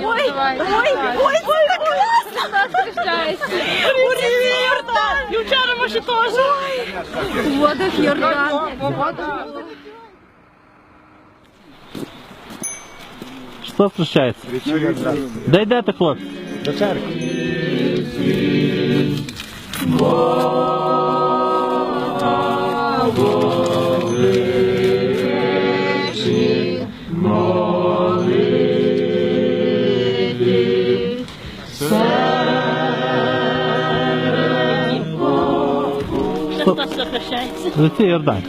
Ой, ой, ой, ой, так класно! Йордан! Дівчата ваші теж! Водах Йордан! Що включається? Де йдете, хлопці? До церкви. Лиці Йордан.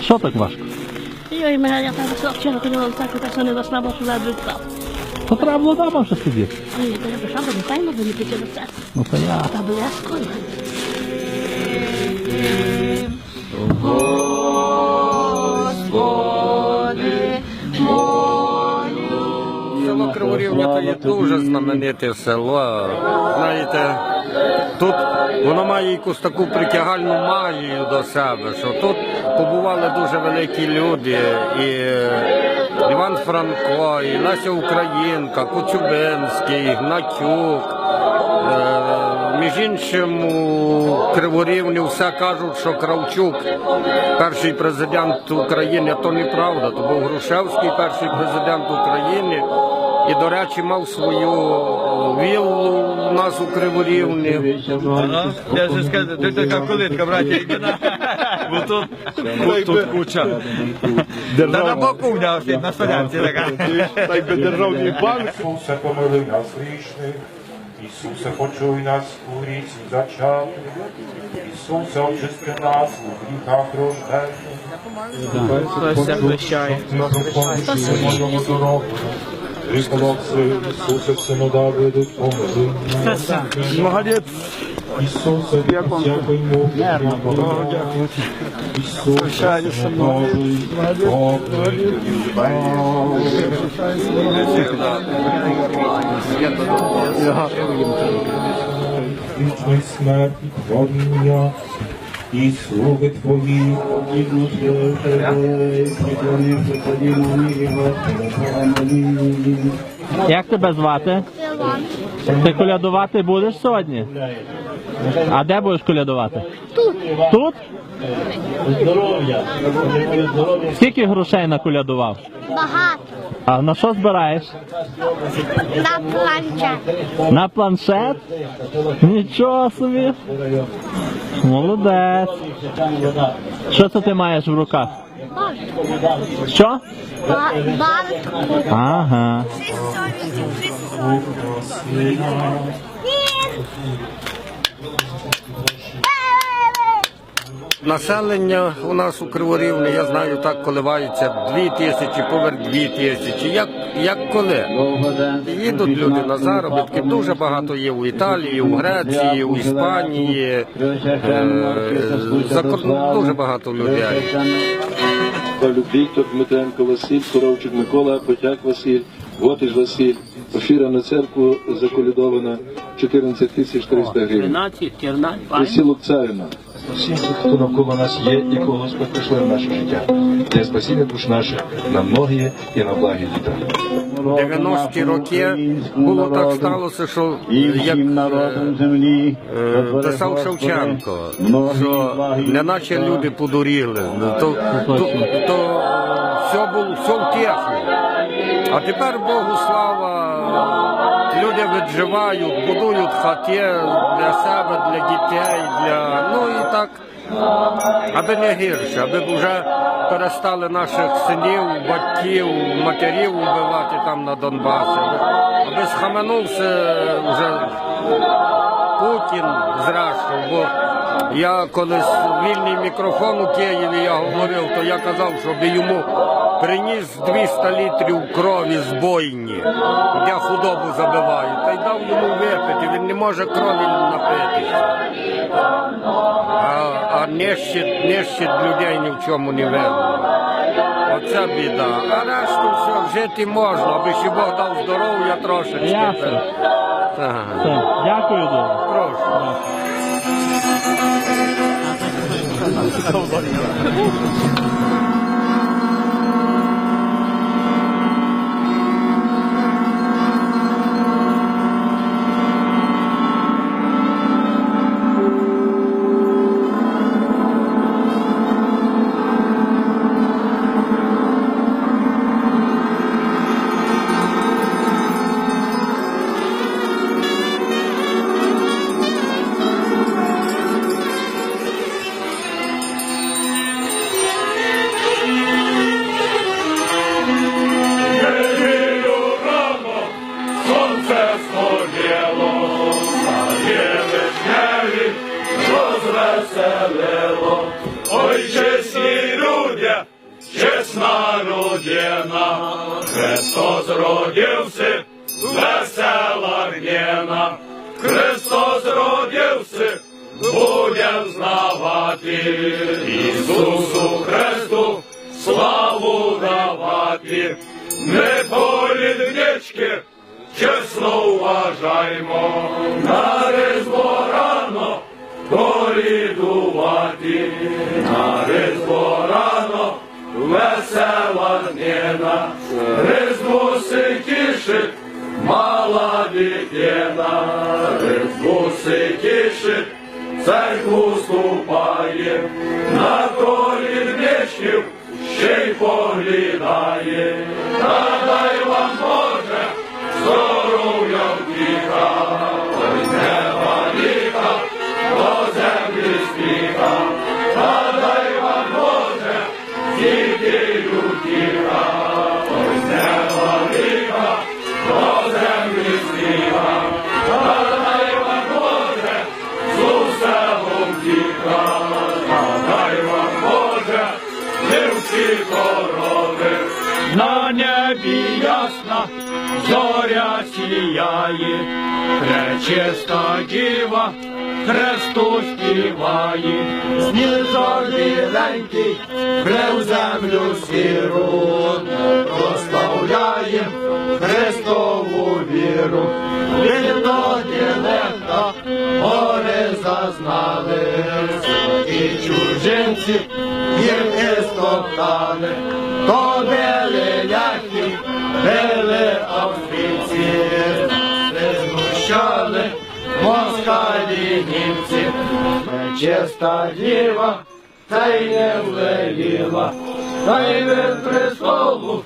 Що так важко? Йой, мене я там вчора ходила в церкву, так що не дошла, бо туди відпав. То треба було дома вже сидіти. Ой, то я пішла, бо не файно, бо не піти до церкви. Ну то я. Та блеско. Село Криворівня то є дуже знамените село. Знаєте, тут воно має якусь таку притягальну магію до себе, що тут побували дуже великі люди. І Іван Франко, і Леся Українка, Коцюбинський, Гнатюк. Е, Між іншим, у Криворівні все кажуть, що Кравчук перший президент України, а то неправда. То був Грушевський перший президент України. І, до речі, мав свою віллу у нас у Криворівні. Ага. Я ж скажу, ти така колитка, браття, йди на. Бо тут, бо тут куча. Та на боку в нього стоїть, на солянці така. Так би державний банк. Ісусе, помилуй нас грішних. Ісусе, почуй нас у гріці зачатку. Ісусе, очисти нас у гріхах рожденних. Хтось захищає. На допомогу Христолокси, Ісусе, сину Давиду, помилуй. Молодець. Ісусе, всякої муки. Ісусе, сину Божий, Вічної смерті творіння, і слуги твої, подібно тебе, його, Як тебе звати? Ти колядувати будеш сьогодні? А де будеш колядувати? Тут. Тут? Здоров'я, здоров'я. Скільки грошей наколядував? Багато А на що збираєш? на планшет. На планшет? Нічого собі. Молодець. Що це ти маєш в руках? Що? Ба- Банку. Ага. Населення у нас у Криворівні, я знаю, так коливається дві тисячі, поверх дві тисячі. Як, як коли? Їдуть люди на заробітки, дуже багато є у Італії, у Греції, у Іспанії. Е, за дуже багато людей. Віктор, Дмитренко Василь, Коровчик Микола, Потяк Василь, Вотиш Василь. Офіра на церкву заколядована 14 тисяч 300 гривень. 13, 14, Присілок царина. Всім, хто навколо нас є, якого Господь прийшли в наше життя. Для спасіння душ наших на многі і на благі літа. 90-ті роки було так сталося, що як землі, е, писав Шевченко, що не наче люди подуріли, то, то, то все було все втихло. А тепер Богу слава, люди відживають, будують хати для себе, для дітей, для ну і так, аби не гірше, аби вже перестали наших синів, батьків, матерів вбивати там на Донбасі, аби, схаменувся вже Путін зрештою, бо я колись вільний мікрофон у Києві я говорив, то я казав, щоб йому приніс 200 літрів крові з бойні, де худобу забивають, та й дав йому випити, він не може крові напитися. А, а нищить, нищить людей ні в чому не винно. Оце біда. А решту все, жити можна, аби ще Бог дав здоров'я трошечки. Ясно. Так. Все. Дякую дуже. Прошу. 这么多了。Веселило. Ой, чесні люди, чесна родина, Христос родився, весела гнєна, Христос родився, будем знавати, Ісусу Христу славу давати, не поліднички, чесно вважаймо, на різдво на різдво рано весела днина, різдво си тішить, мала дитина, різдво корови, на небі ясна, зоря сіяє, пречиста діва, Христу співає, сніжок біленький, в землю сіру, прославляє Христову віру, відтоді легко гори зазнали, і чужинці їх то били ляхи, били не знущали москалі німці, чиста діва, та й не влеліла, та й від престолу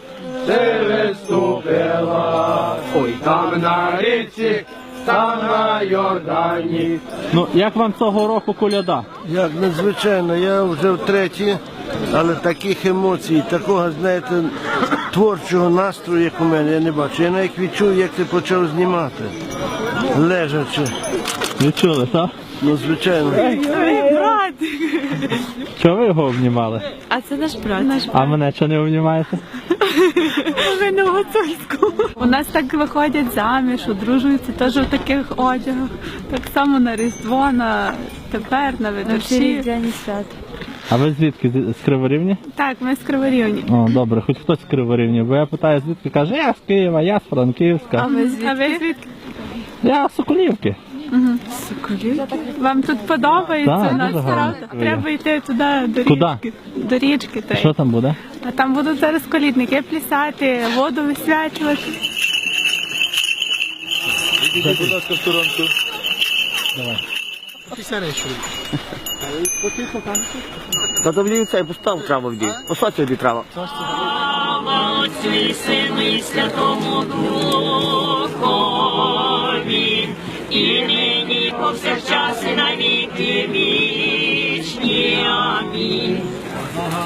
ти відступила, ой там на річці, там на Йордані, Ну, як вам цього року коляда? Як надзвичайно, я вже втретє, але таких емоцій, такого, знаєте, творчого настрою, як у мене, я не бачу. Я навіть відчув, як ти почав знімати. Лежачи. Відчули, так? Ну, звичайно. Брат! Чого ви його обнімали? А це наш брат. Наш А мене чого не обнімаєте? Ви на гуцульську. У нас так виходять заміж, одружуються теж в таких одягах. Так само на Різдво, на тепер, на видачі. А ви звідки? З з Криворівні? Так, ми з Криворівні. О, добре, хоч хтось з Криворівні, бо я питаю, звідки каже, я з Києва, я з Франківська, ви звідки? А ви звідки? я з Соколівки. Вам тут подобається Так, дуже гарно. правда? Треба йти туди до Куди? річки. До річки. та. Що там буде? А там будуть зараз колідники плясати, воду висвячувати. Та то мені цей постав траву вді. Постав тобі трава. Отцю і Сину і Святому Духові, нині повсякчас і на віки вічні. Амінь.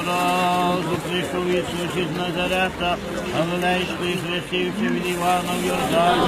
Разу прийшов Ісус із Назарета, Галилейської хрестився від Івана в Йордані.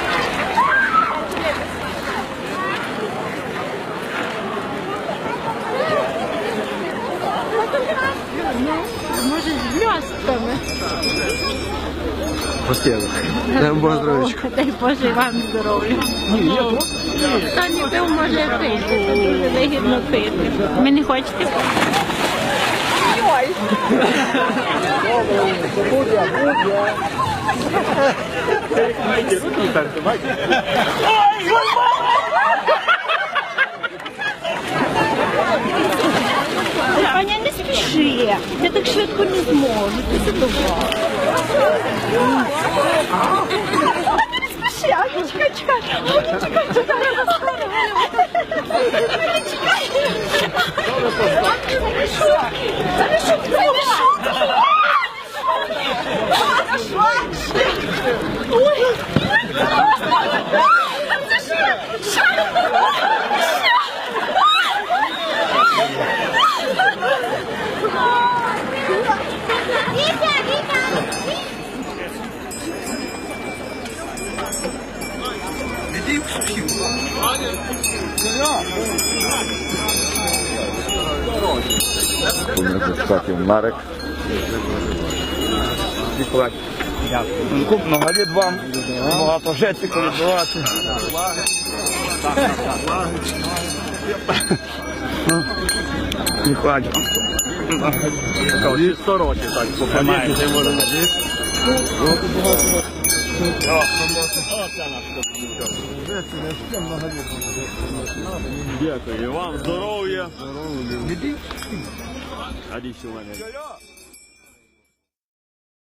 Може, з блістками. Постійно. Дай Бог здоров'ячка. Дай Боже вам здоров'я. Хто не пив, може пити. Це дуже вигідно пити. Ви не хочете? Аня, не Я так швидко не зможу. Ти задоволена. Спіши, Аня, чекай, чекай. Аня, чекай, чекай. Аня, чекай. Марек. Купного літ вам. Багато жити, колядувати. Нікладь. Зі 100 років так попадаєте. Дякую вам здоров'я. Здоров'я.